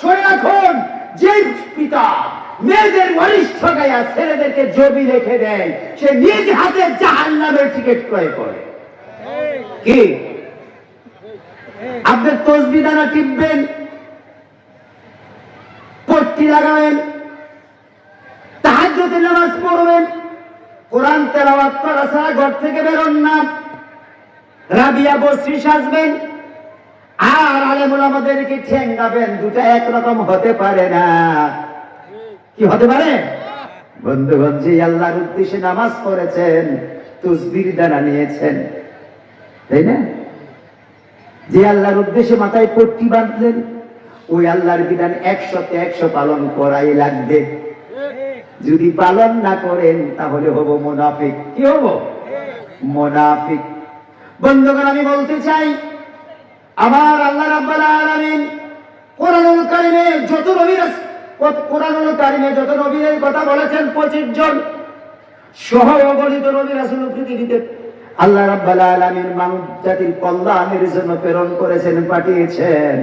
শুনে রাখুন যে পিতা মেয়েদের বলিষ্ঠ গায়া ছেলেদেরকে জমি রেখে দেয়। সে নিজ হাতে জাহান নামের টিকিট ক্রয় করে। কি? আপনার তসবি দানা টিপবেন, পট্টি লাগাবেন, তাহাজ্জুদে নামাজ পড়বেন, কোরআন তেলাওয়াত করা ছাড়া ঘর থেকে বেরোন না। রাবিয়া বস্ত্রী সাজবেন আর আলেমুল আমাদেরকে ঠেঙ্গাবেন, দুটা একরকম হতে পারে না। কি হতে পারে? বন্ধুগণ, যে আল্লাহর উদ্দেশ্যে নামাজ পড়েছেন, তুসবির দ্বারা নিয়েছেন। তাই না? যে আল্লাহর উদ্দেশ্যে মাথায় পট্টি বাঁধলেন, ওই আল্লাহর বিধান একশোতে একশো পালন করাই লাগবে। যদি পালন না করেন, তাহলে হব মোনাফিক। কি হব? মোনাফিক। বন্ধুগণ, আমি বলতে চাই আমার আল্লাহ রাব্বাল আলামিন কোরআনুল কারিমে যত নবীর কোরআনুল কারিমে যত নবীর কথা বলেছেন 25 জন সহ অগণিত নবী রাসূল পৃথিবীতে আল্লাহ রাব্বাল আলামিন মানব জাতির কল্যাণের জন্য প্রেরণ করেছেন, পাঠিয়েছেন।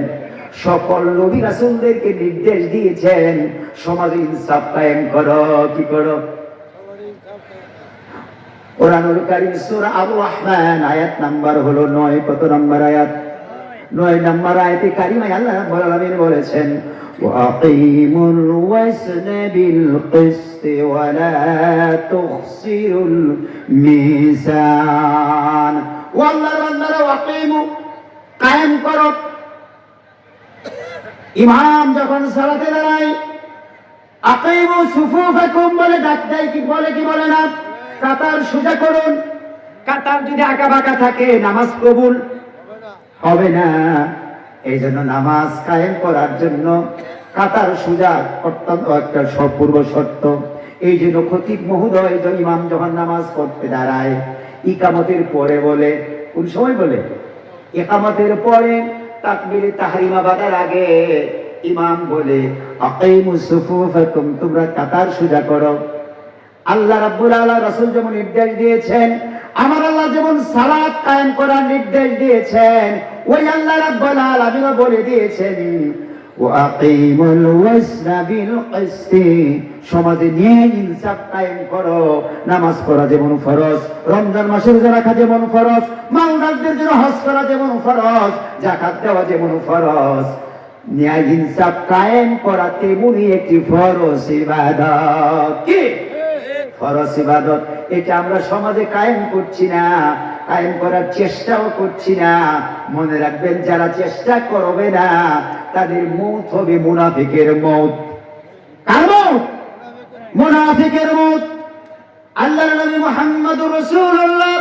সকল নবী রাসূলদেরকে নির্দেশ দিয়েছেন, সমাজে ইনসাফ কায়েম করো, কি করো? কোরআনুল কারীম সূরা আল রহমান আয়াত নাম্বার হলো 9 কত নাম্বার আয়াত? 9 নাম্বার আয়াতে কারিমায় আল্লাহ রাব্বুল আলামিন বলেছেন وأقيموا الوزن بالقسط ولا تخسروا الميزان والله والله وأقيموا কায়েম করো ইমাম যখন সালাতে দাঁড়ায় আকিমু সুফুফাকুম বলে ডাক দেয় কি বলে কি বলে না কাতার সোজা করুন কাতার যদি আঁকা বাঁকা থাকে নামাজ কবুল হবে না। এই জন্য নামাজ কায়েম করার জন্য কাতার সোজা অত্যন্ত একটা সপূর্ব শর্ত। এই জন্য খতিব মহোদয় ইমাম যখন নামাজ পড়তে দাঁড়ায়, ইকামতের পরে বলে, কোন সময় বলে? ইকামতের পরে তাকবীরে তাহরিমা বাঁধার আগে ইমাম বলে তোমরা কাতার সোজা করো। আল্লাহ রাব্বুল আলা রাসূল যেমন নির্দেশ দিয়েছেন আমার আল্লাহ যেমন সালাত কায়েম করার নির্দেশ দিয়েছেন, ওই আল্লাহ রাব্বুল বলে দিয়েছেন ওয়াকিমুল বিল কিসতি সমাজে নিয়ে ইনসাফ কায়েম করো, নামাজ পড়া যেমন ফরজ, রমজান মাসের রোজা রাখা যেমন ফরজ মাওলাদের জন্য হজ করা যেমন ফরজ, যাকাত দেওয়া যেমন ফরজ। ন্যায় ইনসাফ কায়েম করা তেমনি একটি ফরজ ইবাদত। কি? ফরজ ইবাদত। এটা আমরা সমাজে কায়েম করছি না, কায়েম করার চেষ্টাও করছি না। মনে রাখবেন, যারা চেষ্টা করবে না, তাদের মৌত হবে মুনাফিকের মৌত। কার মৌত? মুনাফিকের মৌত। আল্লাহ নবী মুহাম্মদুর রাসূলুল্লাহ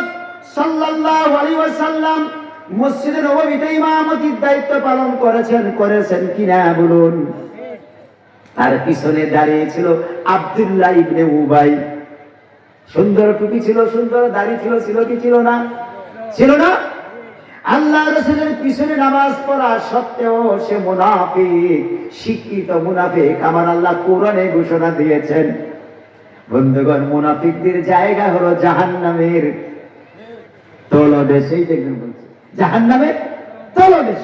সাল্লাল্লাহু আলাইহি ওয়াসাল্লাম মসজিদে নববীতে ইমামতির দায়িত্ব পালন করেছেন করেছেন কিনা বলুন? তার পিছনে দাঁড়িয়ে ছিল আব্দুল্লাহ ইবনে উবাই। সুন্দর টুপি ছিল, সুন্দর দাড়ি ছিল ছিল কি ছিল না? ছিল না? আল্লাহ রসুলের পিছনে নামাজ পড়া সত্ত্বেও সে মুনাফিক, শিক্ষিত মুনাফিক আমার আল্লাহ কোরআনে ঘোষণা দিয়েছেন। বন্ধুগণ, মুনাফিকদের জায়গা হলো জাহান্নামের তলদেশেই দেখবেন বলছে। জাহান্নামের তলদেশ।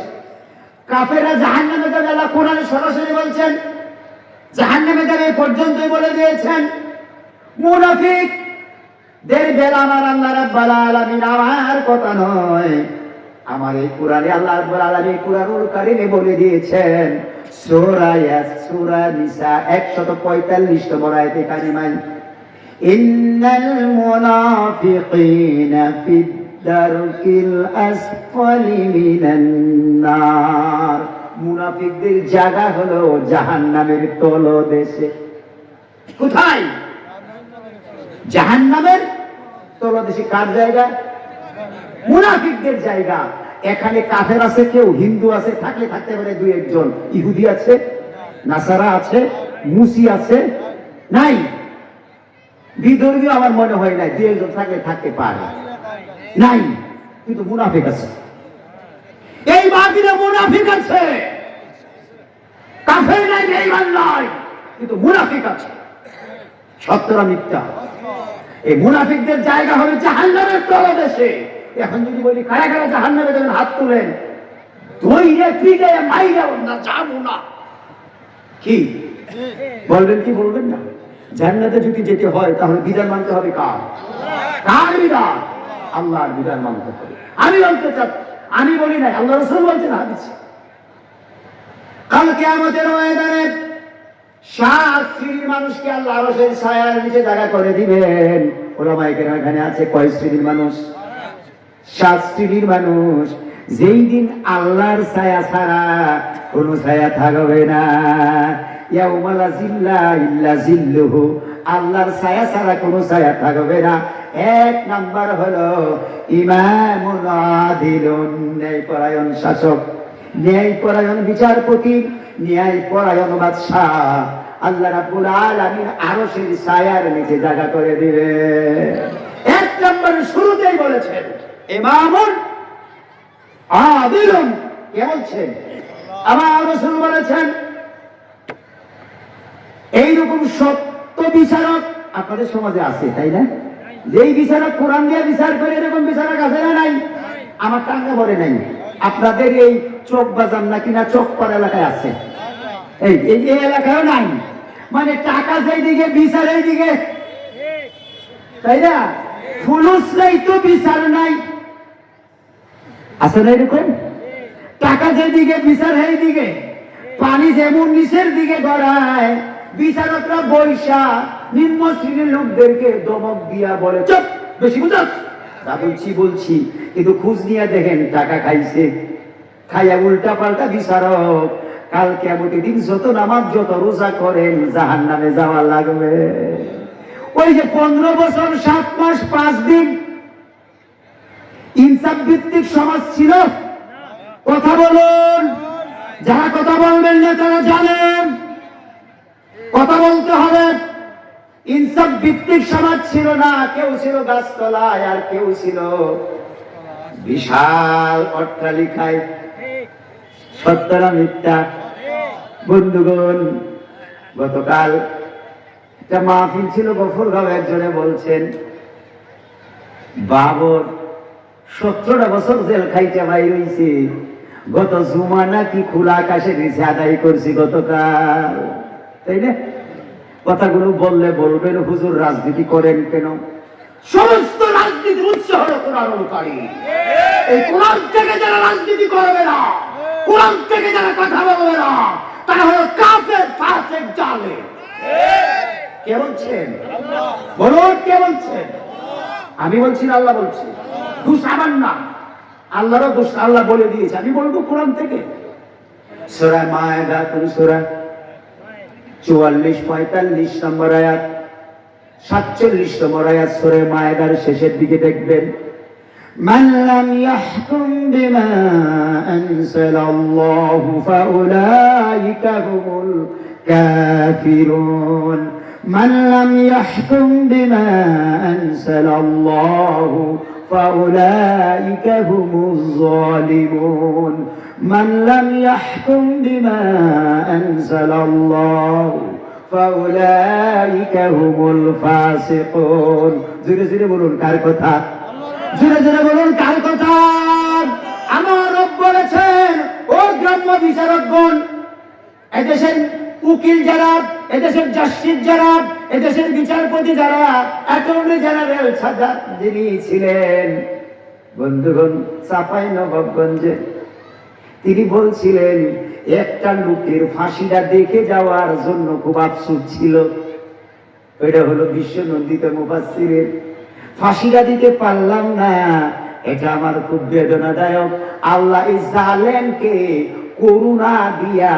কাফেরা জাহান্নামে যাবে, আল্লাহ কোরআনে সরাসরি বলছেন, জাহান্নামে যাবে এই পর্যন্তই বলে দিয়েছেন। মুনাফিক দের বেলা আমার আল্লাহ রাব্বাল আলামিন, আমার কথা নয়। আমার এই কোরআনে আল্লাহ রাব্বাল আলামিন কোরআনুল কারিমে বলে দিয়েছেন, সূরা ইয়াস, সূরা নিসা 145 নম্বর আয়াতে কারিমায়, ইন্নাল মুনাফিকিনা ফিদ দারকিল আসফালি মিনান নার। মুনাফিকদের জায়গা হলো জাহান্নামের তলদেশে। কোথায়? জাহান্নামের তলদেশে কার জায়গা? মুনাফিকদের জায়গা। এখানে কাফের আছে কেউ, হিন্দু আছে, থাকলে থাকতে পারে দুই একজন। ইহুদি আছে, নাসারা আছে, মুসি আছে, নাই। বিধর্মীয় আমার মনে হয় নাই, দুই একজন থাকলে থাকতে পারে। নাই, কিন্তু মুনাফিক আছে। এই বাকিরে মুনাফিক আছে। কাফের নাই, বেঈমান নাই, কিন্তু মুনাফিক আছে। সত্যরা মিথ্যা। এই মুনাফিকদের জায়গা হবে জাহান্নামের তলদেশে এখন যদি বলি কারা কারা জাহান্নামে যাবেন হাত তুলেন, ধৈর্য ফিরে মাইরা না যাব না। কি? বলবেন কি, বলবেন না? জান্নাতে যদি যেতে হয়, তাহলে বিধান মানতে হবে কার? কার বিধান? আল্লাহর বিধান মানতে হবে। আমি বলতে চাই, আমি বলি নাই, আল্লাহ রসুল বলছেন হাদিসে। কালকে আমাদের ময়দানে মানুষকে আল্লাহ ছায়ার নিচে জায়গা করে দিবেন। ওলামাইকের আছে, কয় শ্রেণির মানুষ? মানুষ। যেই দিন আল্লাহর ছায়া ছাড়া কোন ছায়া থাকবে না। আল্লাহর ছায়া ছাড়া কোনো ছায়া থাকবে না। এক নাম্বার হলো, ইমামুন আদিলুন, ন্যায়পরায়ণ শাসক। ন্যায়পরায়ণ বিচারপতি, ন্যায়পরায়ণ বাদশাহ। আল্লাহ রাব্বুল আলামিন আরশের ছায়ার নিচে জায়গা করে দিবে। এক নম্বর শুরুতেই বলেছেন, ইমামুন আদিলুন। কে বলছেন? আমার রাসূল বলেছেন, এইরকম সত্য বিচারক আপনাদের সমাজে আছে, তাই না? যেই বিচারক কোরআন দিয়ে বিচার করে, এরকম বিচারক আছে না নাই? আমার টাঙ্গা বলে নাই। আপনাদের এই চোখ বাজার না চোখ পাড়া এলাকায় আছে? এই এই এলাকায় নাই। মানে টাকা যেই দিকে বিচার এই দিকে তাই না? ফুলুস নাই তো, বিচার নাই। আছে না এরকম? টাকা যেদিকে বিচার এই দিকে পানি যেমন নিচের দিকে গড়ায়, বিচারকরা বৈশা নিম্ন শ্রেণির লোকদেরকে দমক দিয়া বলে, চুপ, বেশি বুঝাস। তা বলছি বলছি কিন্তু খুঁজ নিয়ে দেখেন টাকা খাইছে। খাইয়া উল্টা পাল্টা বিচারক, কাল কেমন দিন যত নামাজ, যত রোজা করেন জাহান নামে যাওয়া লাগবে। ওই যে পনেরো বছর, সাত মাস, পাঁচ দিন ইনসাফ ভিত্তিক সমাজ ছিল। কথা বলুন। যারা কথা বলবেন না, তারা জানেন কথা বলতে হবে ইনসাফ ভিত্তিক সমাজ ছিল না, কেউ ছিল গাছতলায় আর কেউ ছিল বিশাল অট্টালিকায়। সত্যরা মিথ্যা। বন্ধুগণ, গতকাল একটা মাহফিল ছিল গফরগাঁও একজনে বলছেন, বাবর, সত্তরটা বছর জেল খাইতে ভাই রইছে গত জুমা নাকি খোলা আকাশে নিচে আদায় করছি গতকাল। তাই না? কথাগুলো বললে বলবেন, হুজুর, রাজনীতি করেন কেন? সমস্ত রাজনীতির উৎস হলো কোরআন এই কোরআন থেকে যারা রাজনীতি করবে না, কোরআন থেকে যারা কথা বলবে না, তারা হলো কাফের ফাসেক জালে। কে বলছেন? বলুন, কে বলছেন? আমি বলছি না, আল্লাহ বলছি। দোষ আমার না। আল্লাহরও দোষ আল্লাহ বলে দিয়েছে। আমি বলব কোরআন থেকে। সোরা মায়দা কোন সোরা চুয়াল্লিশ পঁয়তাল্লিশ নম্বর আয়াত সাতচল্লিশ নম্বর আয়াত সোরে মায়দার শেষের দিকে দেখবেন من لم يحكم بما أنزل الله فأولئك هم الكافرون من لم يحكم بما أنزل الله فأولئك هم الظالمون من لم يحكم بما أنزل الله فأولئك هم الفاسقون زيرو زيرو বলুন কার কথা জোরে জোরে বলুন কার কথা আমার রব বলেছেন ও গ্রাম্য বিচারকগণ এদেশের উকিল যারা এদেশের জাস্টিস যারা এদেশের বিচারপতি যারা অ্যাটর্নি জেনারেল সাজা যিনি ছিলেন বন্ধুগণ চাপাই নবাবগঞ্জে তিনি বলছিলেন, একটা লোকের ফাঁসিটা দেখে যাওয়ার জন্য খুব আফসোস ছিল। এটা হলো বিশ্ব নন্দিত মুফাসসিরের, ফাঁসিটা দিতে পারলাম না। এটা আমার খুব বেদনাদায়ক। আল্লাহ জালেমকে করুণা দিয়া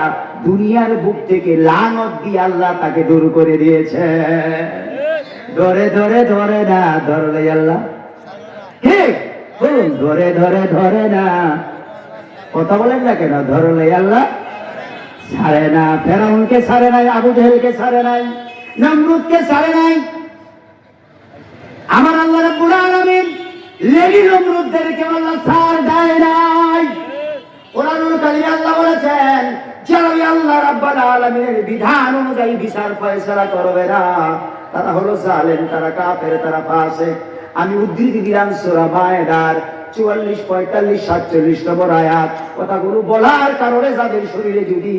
দুনিয়ার বুক থেকে লানত দিয়ে আল্লাহ তাকে দূর করে দিয়েছে। ধরে ধরে ধরে না ধরলে আল্লাহ। ঠিক ধরে ধরে ধরে না। কথা বলেন না কেন? ধরলে আল্লাহ। ছাড়ে না, ফেরাউনকে ছাড়ে নাই, আবু জেহেলকে ছাড়ে নাই, নমরুদকে ছাড়ে নাই। আমার আল্লাহ রাব্বুল আলামিন লেডি নমরুদদেরকে আল্লাহ ছাড় দেয় নাই। কোরআনুল কারীমে আল্লাহ বলেছেন যারা আল্লাহ রাব্বুল আলামিনের বিধান অনুযায়ী বিচার ফয়সালা করবে না। তারা হলো জালেম তারা কাফের তারা ফাসিক। আমি উদ্ধৃতি দিলাম সূরা মায়েদার চুয়াল্লিশ পঁয়তাল্লিশ সাতচল্লিশ নম্বর আয়াত। কথাগুলো বলার কারণে যাদের শরীরে যদি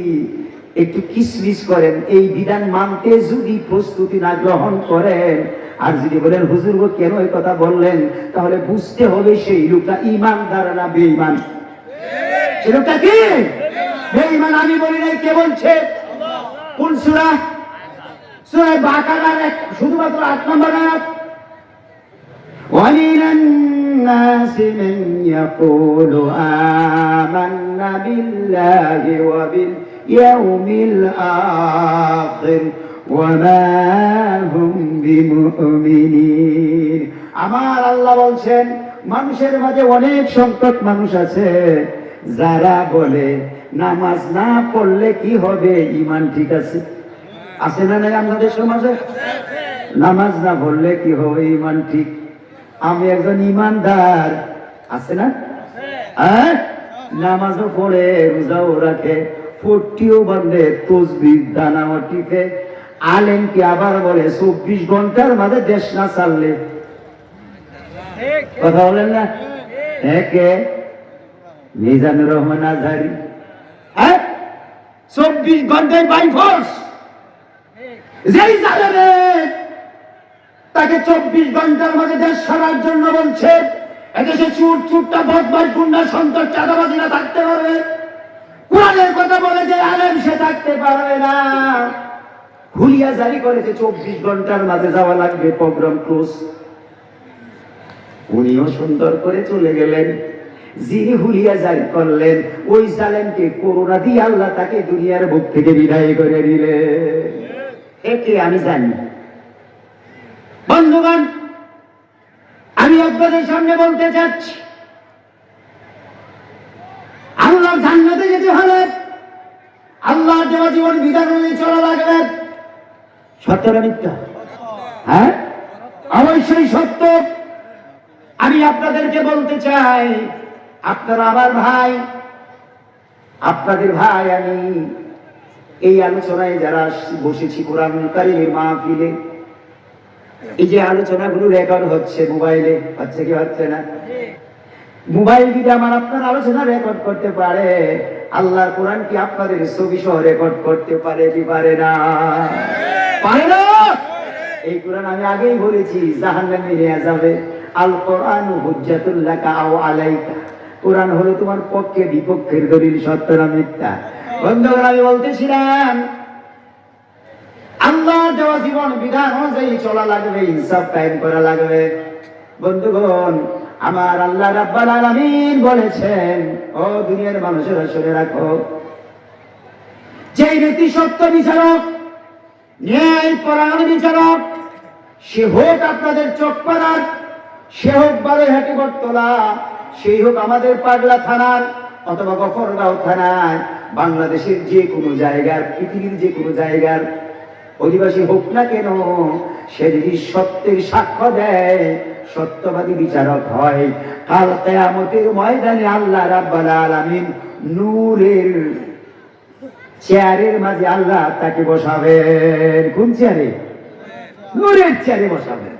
একটু কিসমিস করেন এই বিধান মানতে যদি প্রস্তুতি না গ্রহণ করেন আর যদি বলেন হুজুর কেন এই কথা বললেন? তাহলে বুঝতে হবে সেই লোকটা ইমানদার না বেঈমান। সে লোকটা কি? বেঈমান আমি বলি নাই কে বলছে কোন সূরা সূরা বাকারার এক শুধুমাত্র আট নম্বর আয়াত ومن الناس من يقول آمنا بالله وباليوم الآخر وما هم بمؤمنين আমার আল্লাহ বলছেন মানুষের মাঝে অনেক সংখ্যক মানুষ আছে যারা বলে নামাজ না পড়লে কি হবে? ইমান ঠিক আছে? আছে না নাই আমাদের সমাজে? নামাজ না পড়লে কি হবে? ইমান ঠিক। আমি একজন ইমানদার আছে না? হ্যাঁ? নামাজও পড়ে, রোজাও রাখে ফুটিও বান্ধে তসবির দানাও টিপে। আলেম কি আবার বলে, চব্বিশ ঘণ্টার মাঝে দেশ না চাললে কথা বলেন না? একে? মিজানুর রহমান আজহারি। হ্যাঁ? চব্বিশ ঘন্টায় বাই ফোর্স যেই জানে তাকে চব্বিশ ঘণ্টার মাঝে দেশ সারার জন্য বলছে, এদেশে চুট চুটটা, বদমাস, গুন্ডা, সন্ত্রাস চাঁদাবাজিরা থাকতে পারবে। কোরআনের কথা বলে যে আলেম সে থাকতে পারবে না। হুলিয়া জারি করেছে, চব্বিশ ঘণ্টার মাঝে যাওয়া লাগবে, প্রোগ্রাম ক্লোজ উনিও সুন্দর করে চলে গেলেন। যিনি হুলিয়া জারি করলেন, ওই জালেমকে করোনা দিয়ে আল্লাহ তাকে দুনিয়ার বুক থেকে বিদায় করে দিলেন একে আমি জানি। বন্ধুগণ, আমি আপনাদের সামনে বলতে চাচ্ছি আল্লাহ জান্নাতে যেতে হলে আল্লাহ দেওয়া জীবন বিধান অনুযায়ী চলা লাগবে। সত্য না মিথ্যা? হ্যাঁ? অবশ্যই সত্য। আমি আপনাদেরকে বলতে চাই আপনারা আমার ভাই, আপনাদের ভাই আমি এই আলোচনায় যারা বসেছি কোরআন মাহফিলে, এই যে আলোচনাগুলো রেকর্ড হচ্ছে মোবাইলে হচ্ছে কি হচ্ছে না, মোবাইল যদি আমার আপনার আলোচনা রেকর্ড করতে পারে, আল্লাহর কোরআন কি আপনাদের ছবি সহ রেকর্ড করতে পারে কি পারে না? পারে না! এই কোরআন আমি আগেই বলেছি, জাহান্নামে নিয়ে যাবে আল কোরআন হুজ্জাতুল্লাহ আও আলাইকা। কোরআন হলো তোমার পক্ষে বিপক্ষের দলিল, সত্য না মিথ্যা। বন্ধুগণ, আমি বলতেছিলাম, আল্লাহর দেওয়া জীবন বিধান অনুযায়ী চলা লাগবে, ইনসাফ কায়েম করা লাগবে। বন্ধুগণ, আমার আল্লাহ রাব্বাল আলামিন বলেছেন, ও দুনিয়ার মানুষেরা শুনে রাখো যে ব্যক্তি সত্য বিচারক, ন্যায় পরায়ণ বিচারক, সে হোক আপনাদের চকপাড়ার সে হোক বালুরহাটি বটতলা সেই হোক আমাদের পাগলা থানার অথবা গফরগাঁও থানায় বাংলাদেশের যে কোনো জায়গার পৃথিবীর যে কোনো জায়গার অধিবাসী হোক না কেন সে যদি সত্যের সাক্ষ্য দেয় সত্যবাদী বিচারক হয় কাল কেয়ামতের ময়দানে আল্লাহ রাব্বাল আলামিন নূরের চেয়ারের মাঝে আল্লাহ তাকে বসাবেন। কোন চেয়ারে? নূরের চেয়ারে বসাবেন।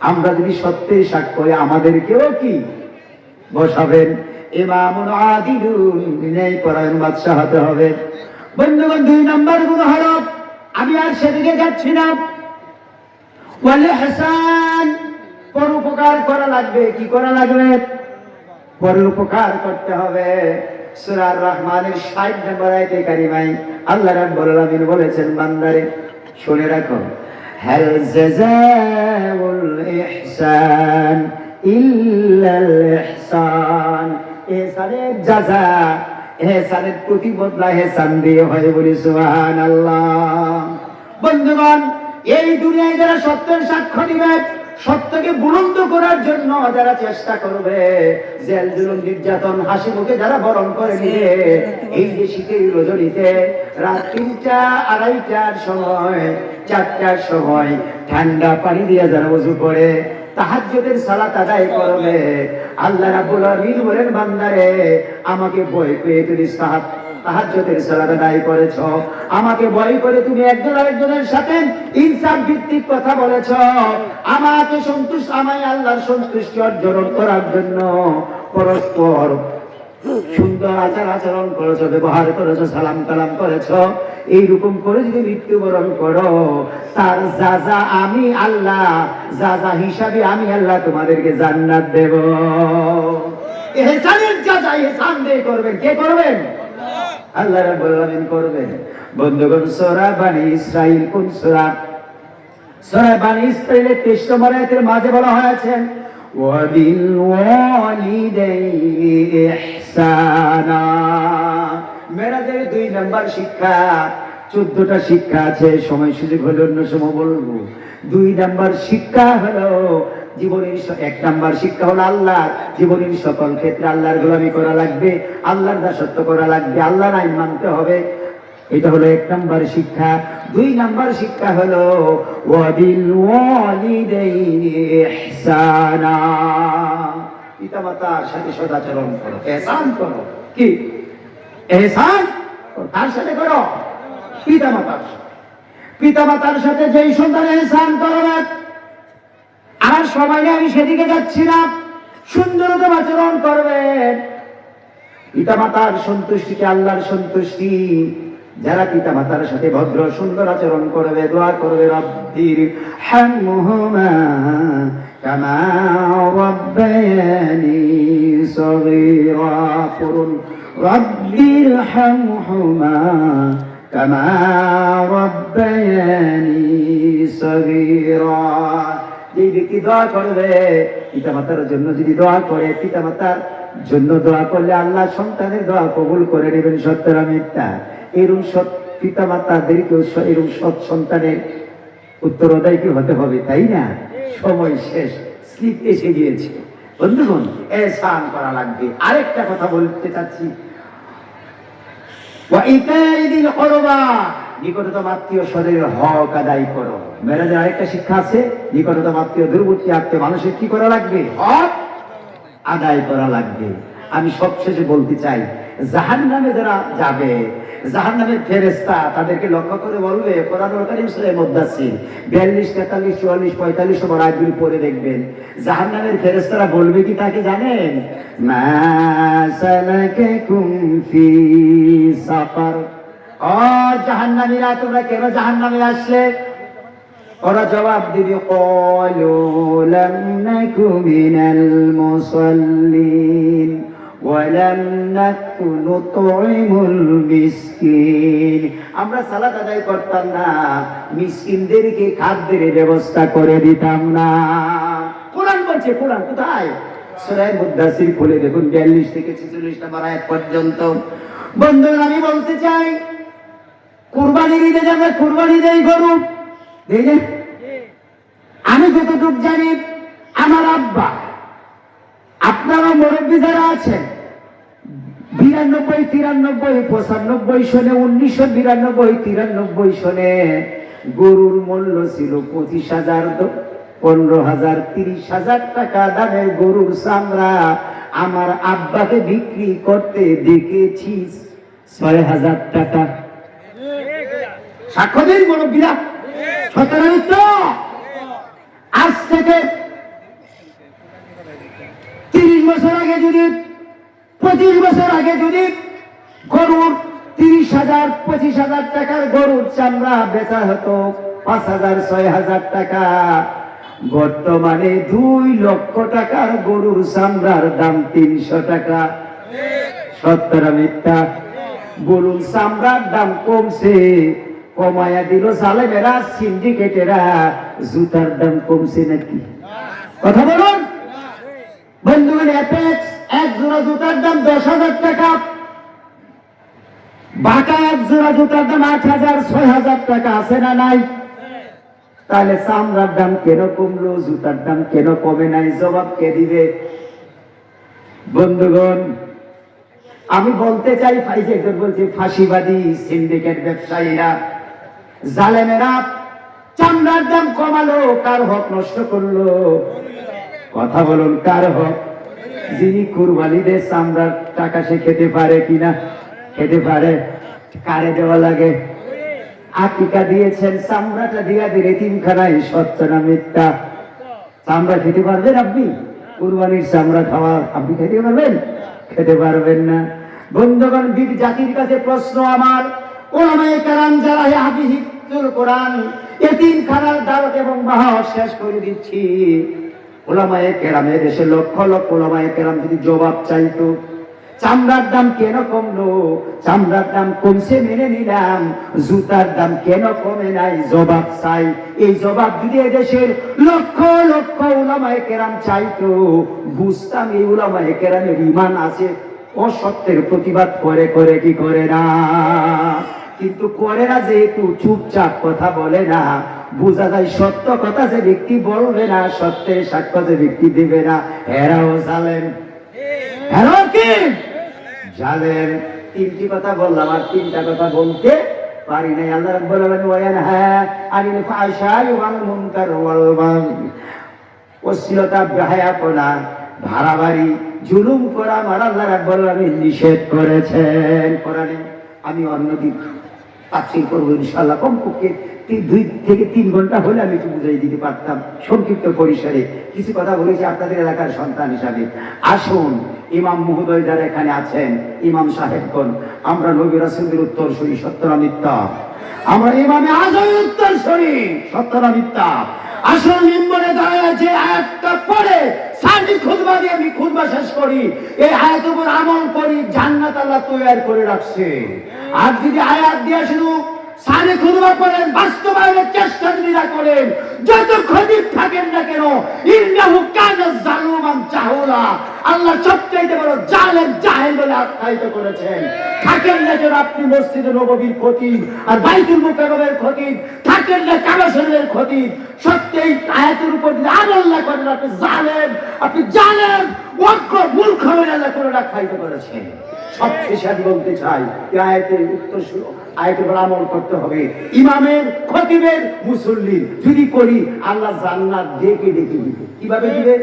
আমরা যদি সত্যের সাক্ষ্য হয় আমাদেরকেও কি বসাবেন। ইমামুন আদিলুন ন্যায় পরায়ণ বাদশাহ হতে হবে। হলো আমি আর সেদিকে যাচ্ছি না। ওয়ালে হাসান পরোপকার করা লাগবে। কি করা লাগবে? করতে হবে। সুরার রহমানের ষাট নম্বর আয়তে কারিমাই আল্লাহ রাব্বুল আলামিন বলেছেন, বান্দারে, শুনে রাখো। হাল জাযাউল ইহসান। যারা চেষ্টা করবে, জেল, জুলুম, নির্যাতন, হাসি মুখে যারা বরণ করে নিবে, এই যে শীতের রজনীতে রাত তিনটা, আড়াইটার সময়, চারটার সময় ঠান্ডা পানি দিয়ে যারা উজু করে তাহাজ্জুদের সালাত আদায় করবে। আল্লাহ রাব্বুল বলেন, বান্দারে, আমাকে ভয় পেয়ে তুমি তাহাজ্জুদের সালাত আদায় করেছ। আমাকে ভয় করে তুমি একজন আরেকজনের সাথে ইনসাফ ভিত্তিক কথা বলেছ। আমাকে সন্তুষ্ট আমায় আল্লাহর সন্তুষ্টি অর্জন করার জন্য পরস্পর সুন্দর আচার আচরণ করেছ, ব্যবহার করেছ, সালাম কালাম করেছ, এইরকম করে যদি মৃত্যুবরণ করো, তার যা যা আমি আল্লাহ, যা যা হিসাবে আমি আল্লাহ তোমাদেরকে জান্নাত দেব। এহসানের এহসান করবেন, কে করবেন? আল্লাহ রাব্বুল আলামিন করবেন। বন্ধুগণ, সূরা কোন সূরা? সূরা বানি ইসরাইলের 23 নম্বর আয়াতের মাঝে বলা হয়েছে ইহসানা দুই নাম্বার শিক্ষা, চোদ্দটা শিক্ষা আছে, সময় সুযোগ হলে অন্য সময় বলব। দুই নাম্বার শিক্ষা হলো জীবনের এক নাম্বার শিক্ষা হলো আল্লাহ জীবনের সকল ক্ষেত্রে আল্লাহর গোলামি করা লাগবে, আল্লাহর দাসত্ব করা লাগবে আল্লাহর আইন মানতে হবে। এটা হলো এক নাম্বার শিক্ষা। দুই নাম্বার শিক্ষা হলো, ওয়াবিল ওয়ালিদাইনি পিতামাতার সাথে সদাচরণ করো। এহসান করো। কি? এহসান? করো। কার সাথে করো? পিতামাতার সাথে। পিতামাতার সাথে যেই সন্তান এহসান করবে আর সবাই আমি সেদিকে যাচ্ছি না। সুন্দরতম আচরণ করবেন পিতামাতার সন্তুষ্টিকে আল্লাহর সন্তুষ্টি? যারা পিতা মাতার সাথে ভদ্র, সুন্দর আচরণ করবে, দোয়া করবে, রব্বির হামহুমা কামা রব্বায়ানি সগীরা পড়ুন রব্বির হামহুমা কামা রব্বায়ানি সগীরা যে ব্যক্তি দোয়া করবে, পিতামাতার জন্য যদি দোয়া করে, পিতামাতার জন্য দোয়া করলে আল্লাহ সন্তানের দোয়া কবুল করে নেবেন সত্যরা মিথ্যা এরকম সৎ পিতামাতাদেরকেও এরকম সৎ সন্তানের উত্তরদায়ী হতে হবে, তাই না? সময় শেষ। স্লিপ এসে গিয়েছে বন্ধুগণ এসান করা লাগবে। আরেকটা কথা বলতে চাচ্ছি। নিকটতম আত্মীয় হক আদায় করো। মেরাজের আরেকটা শিক্ষা আছে। নিকটতম আত্মীয় দূরবর্তী আত্মীয় মানুষের কি করা লাগবে? হক আদায় করা লাগবে। আমি সবশেষে বলতে চাই জাহান নামে যারা যাবে জাহান নামের ফেরেস্তা তাদেরকে লক্ষ্য করে বলবে কোরআন বিয়াল্লিশ, তেতাল্লিশ, চুয়াল্লিশ, পঁয়তাল্লিশ নম্বর আয়াতগুলি পড়ে দেখবেন। জাহান নামের ফেরেস্তারা বলবে কি তাকে জানেন? ও জাহান্নামীরা, তোমরা কেন জাহান্নামে আসলে? ওরা জবাব দিবে কলু লাম মুসাল্লিন। আমরা সালাত আদায় করতাম না, মিসকিনদেরকে খাদ্যের ব্যবস্থা করে দিতাম না। কোরআন বলছে, কোরআন কোথায়? সূরা মুদাসসির খুলে দেখুন 42 থেকে 46 নম্বর আয়াত পর্যন্ত। বন্ধুরা, আমি বলতে চাই, কুরবানির ঈদে যাবে কুরবানি দেই গরু? আমি যতটুক জানি, আমার আব্বা, আপনারা মুরব্বী যারা আছেন বিরানব্বই, তিরানব্বই, পঁচানব্বই সনে, উনিশশো বিরানব্বই, তিরানব্বই সনে গরুর মূল্য ছিল পঁচিশ হাজার পনেরো হাজার, তিরিশ হাজার টাকা দামের গরুর চামড়া। আমার আব্বাকে বিক্রি করতে দেখেছি ছয় হাজার টাকা। সাক্ষ্য দিন মুরব্বীরা সতেরো তো আজ থেকে তিরিশ বছর আগে যদি পঁচিশ বছর আগে যদি গরুর তিরিশ হাজার, পঁচিশ হাজার টাকার গরুর চামড়া বেচা হতো, পাঁচ হাজার, ছয় হাজার টাকা। বর্তমানে দুই লক্ষ টাকার গরুর চামড়ার দাম তিনশো টাকা। সত্তরা মিথ্যা গরুর চামড়ার দাম কমছে। কমায়া দিল সালেমেরা সিন্ডিকেটেরা। জুতার দাম কমছে নাকি? কথা বলুন। বন্ধুগণ এক জোড়া জুতার দাম দশ হাজার টাকা। বাটা এক জোড়া জুতার দাম আট হাজার ছয় হাজার টাকা, আছে না নাই? তাহলে চামড়ার দাম কেন কমলো? জুতার দাম কেন কমে নাই? জবাব কে দিবে? বন্ধুগণ, আমি বলতে চাই ফাইজে একজন বলছে, ফাঁসিবাদী সিন্ডিকেট ব্যবসায়ীরা, জালেমেরা, চামড়ার দাম কমালো, কার হক নষ্ট করল? কথা বলুন, কার হক? যিনি কুরবানিদের চামড়ার টাকা সে খেতে পারে কিনা, খেতে পারে, কারে দেওয়া লাগে। আকিকা দিয়েছেন, চামড়াটা দিয়া দিলে তিনখানায় সত্য না মিথ্যা? চামড়া খেতে পারবেন আপনি? কুরবানির চামড়া খাওয়া আপনি খেতে পারবেন? খেতে পারবেন না। বন্ধুগণ বীর জাতির কাছে প্রশ্ন আমার। ওলামায়ে কেরাম যারা হে হাফিজুল কোরআন এতিম খানার দাওয়াত এবং বাহর শেষ করে দিচ্ছি। ওলামায়ে কেরামে দেশে লক্ষ লক্ষ ওলামায়ে কেরাম যদি জবাব চাইতো, চামড়ার দাম কেন কমলো? চামড়ার দাম কমছে মেনে নিলাম, জুতার দাম কেন কমে নাই? জবাব চাই। এই জবাব যদি এদেশের লক্ষ লক্ষ উলামায়ে কেরাম চাইতো, বুঝতাম এই উলামায়ে কেরামের ইমান আছে। অসত্যের প্রতিবাদ করে করে কি করে না? কিন্তু করে না যেহেতু চুপচাপ কথা বলে না বোঝা যায় সত্য কথা যে ব্যক্তি বলবে না, সত্যের সাক্ষ্য যে ব্যক্তি দেবে না হেরাও জালেন জালেন তিনটি কথা বললাম, আর তিনটা কথা বলতে পারি নাই। আল্লাহ রাব্বুল আলামিন হ্যাঁ আনিল ফাহশাই ওয়াল মুনকার ওয়াল অশ্লীলতা, বেহায়াপনা ভাড়াবাড়ি জুলুম করা আমার আল্লাহ রাব্বুল আলামিন নিষেধ করেছেন। কোরআনে আমি অন্যদিন তাফসীর করব ইনশাআল্লাহ। কমপক্ষে দুই থেকে তিন ঘণ্টা হলে আমি একটু বুঝাই দিতে পারতাম সংক্ষিপ্ত পরিসরে। কিছু কথা বলেছি আপনাদের এলাকার সন্তান হিসাবে। আসুন, ইমাম মহোদয় যারা এখানে আছেন, ইমাম সাহেবগণ, আমরা নবী রাসূলের উত্তর শুনি সত্য না মিথ্যা আমরা ইমামে আজমের উত্তর শুনি সত্য না মিথ্যা আসল নিম্বনে দাঁড়ায় যে আয়াতটা পড়ে সানি খুদবা দিয়ে আমি খুদবা শেষ করি। এই আয়াত উপর আমল করি, জান্নাত আল্লাহ তৈরি করে রাখছে। আর যদি আয়াত দিয়ে শুধু সানি খুদবা করেন, বাস্তবায়নের চেষ্টা যদি না করেন যত থাকেন না কেন, ইন্নাহু কানা জালুমান আল্লাহ বড় জালেম, জাহেল বলে আখ্যায়িত করেছেন। থাকেন না আপনি আর বাইতুল থাকেন না কাবা শরীফের খতিব। সত্যি আয়াতের উপর যদি আমল না করেন, আপনি জালেম আপনি জালেম, অজ্ঞ, মূর্খ আল্লাহ করে আখ্যায়িত করেছেন। সবশেষে আমি বলতে চাই, এই আয়াতের উত্তর শুনো আয়াতের আমল করতে হবে। ইমামের, খতিবের, মুসল্লির। যদি করি, আল্লাহ জান্নাত দিবে। কীভাবে দিবে?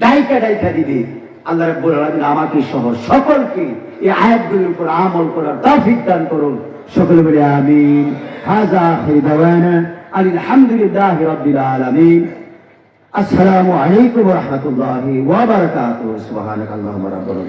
ডাইকা ডাইকা দিবে। আল্লাহ রাব্বুল আলামিন আমাকে সহ সকলকে এই আয়াতগুলোর উপর আমল করার তৌফিক দান করুন। সকলে বলে আমিন। হাযা আখির দাওয়ানা আলহামদুলিল্লাহি রাব্বিল আলামিন। আসসালামু আলাইকুম ওয়া রাহমাতুল্লাহি ওয়া বারাকাতুহু। সুবহানাকাল্লাহুম্মা রাব্বানা